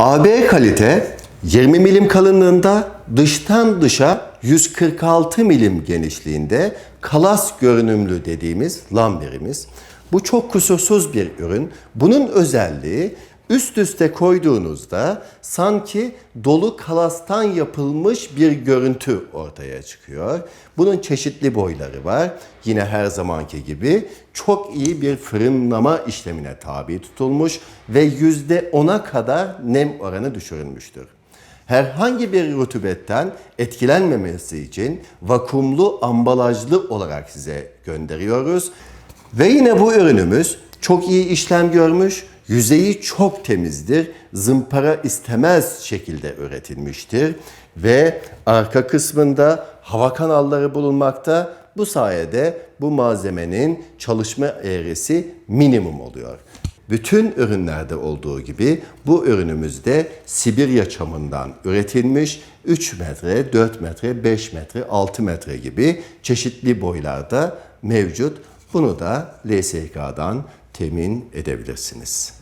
AB kalite 20 milim kalınlığında dıştan dışa 146 milim genişliğinde kalas görünümlü dediğimiz lamberimiz. Bu çok kusursuz bir ürün. Bunun özelliği üst üste koyduğunuzda sanki dolu kalastan yapılmış bir görüntü ortaya çıkıyor. Bunun çeşitli boyları var. Yine her zamanki gibi çok iyi bir fırınlama işlemine tabi tutulmuş ve %10'a kadar nem oranı düşürülmüştür. Herhangi bir rutubetten etkilenmemesi için vakumlu ambalajlı olarak size gönderiyoruz. Ve yine bu ürünümüz çok iyi işlem görmüş, yüzeyi çok temizdir, zımpara istemez şekilde üretilmiştir ve arka kısmında hava kanalları bulunmakta. Bu sayede bu malzemenin çalışma eğrisi minimum oluyor. Bütün ürünlerde olduğu gibi bu ürünümüzde Sibirya çamından üretilmiş 3 metre, 4 metre, 5 metre, 6 metre gibi çeşitli boylarda mevcut. Bunu da LSK'dan temin edebilirsiniz.